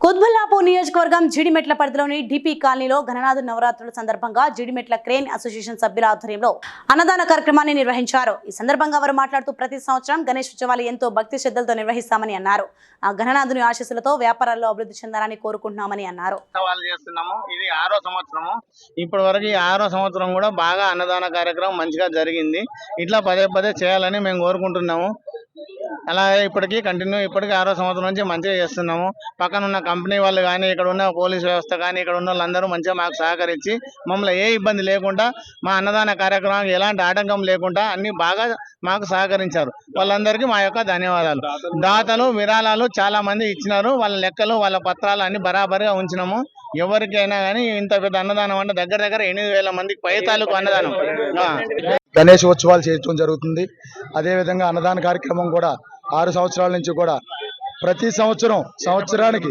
కుత్బుల్లాపూర్ నియోజకవర్గం జిడిమెట్ల పరిధిలోని డిపి కాలనీలో గణనాథ నవరాత్రుల సందర్భంగా జిడిమెట్ల క్రేన్ అసోసియేషన్ సభ్యుల ఆధ్వర్యంలో అన్నదాన కార్యక్రమాన్ని నిర్వహించారు. ఈ సందర్భంగా వారు మాట్లాడుతూ ప్రతి సంవత్సరం గణేష్ ఉత్సవాలు ఎంతో భక్తి శ్రద్ధలతో నిర్వహిస్తామని అన్నారు. ఆ గణనాథుని ఆశీస్సులతో వ్యాపారాల్లో అభివృద్ధి చెందాలని కోరుకుంటున్నామని అన్నారు. చేస్తున్నాము. ఇది ఆరో సంవత్సరము. ఇప్పటి వరకు ఆరో సంవత్సరం కూడా బాగా అన్నదాన కార్యక్రమం మంచిగా జరిగింది. ఇట్లా పదే పదే చేయాలని మేము కోరుకుంటున్నాము. అలాగే ఇప్పటికీ కంటిన్యూ ఇప్పటికీ ఆరో సంవత్సరం నుంచి మంచిగా చేస్తున్నాము. పక్కన ఉన్న కంపెనీ వాళ్ళు కానీ ఇక్కడ ఉన్న పోలీస్ వ్యవస్థ కానీ ఇక్కడ ఉన్న వాళ్ళందరూ మంచిగా మాకు సహకరించి మమ్మల్ని ఏ ఇబ్బంది లేకుండా మా అన్నదాన కార్యక్రమానికి ఎలాంటి ఆటంకం లేకుండా అన్ని బాగా మాకు సహకరించారు. వాళ్ళందరికీ మా యొక్క ధన్యవాదాలు. దాతలు విరాళాలు చాలా మంది ఇచ్చినారు. వాళ్ళ లెక్కలు వాళ్ళ పత్రాలు అన్ని బరాబరిగా ఉంచినాము. ఎవరికైనా కానీ ఇంత పెద్ద అన్నదానం అంటే దగ్గర దగ్గర ఎనిమిది వేల మందికి పై తాలూకు అన్నదానం. గణేష్ ఉత్సవాలు చేయటం జరుగుతుంది. అదేవిధంగా అన్నదాన కార్యక్రమం కూడా ఆరు సంవత్సరాల నుంచి కూడా ప్రతి సంవత్సరం సంవత్సరానికి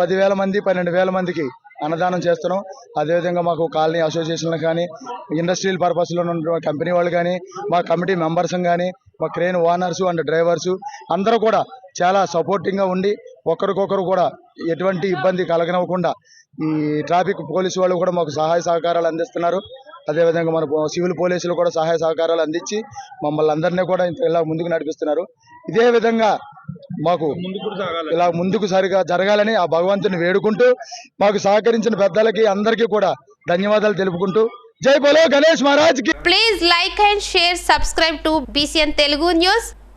పదివేల మంది పన్నెండు వేల మందికి అన్నదానం చేస్తున్నాం. అదేవిధంగా మాకు కాలనీ అసోసియేషన్లు కానీ ఇండస్ట్రియల్ పర్పస్లో ఉన్న కంపెనీ వాళ్ళు కానీ మా కమిటీ మెంబర్స్ కానీ మా క్రేన్ ఓనర్స్ అండ్ డ్రైవర్స్ అందరూ కూడా చాలా సపోర్టింగ్గా ఉండి ఒకరికొకరు కూడా ఎటువంటి ఇబ్బంది కలగనివ్వకుండా ఈ ట్రాఫిక్ పోలీసు వాళ్ళు కూడా మాకు సహాయ సహకారాలు అందిస్తున్నారు. అదేవిధంగా మన సివిల్ పోలీసులు కూడా సహాయ సహకారాలు అందించి మమ్మల్ని అందరినీ కూడా ఇంత ఇలా ముందుకు నడిపిస్తున్నారు. ఇదే విధంగా మాకు ఇలా ముందుకు సరిగా జరగాలని ఆ భగవంతుని వేడుకుంటూ మాకు సహకరించిన పెద్దలకి అందరికీ కూడా ధన్యవాదాలు తెలుపుకుంటూ జై బలో గణేష్ మహారాజ్కి like and share subscribe to BCN Telugu news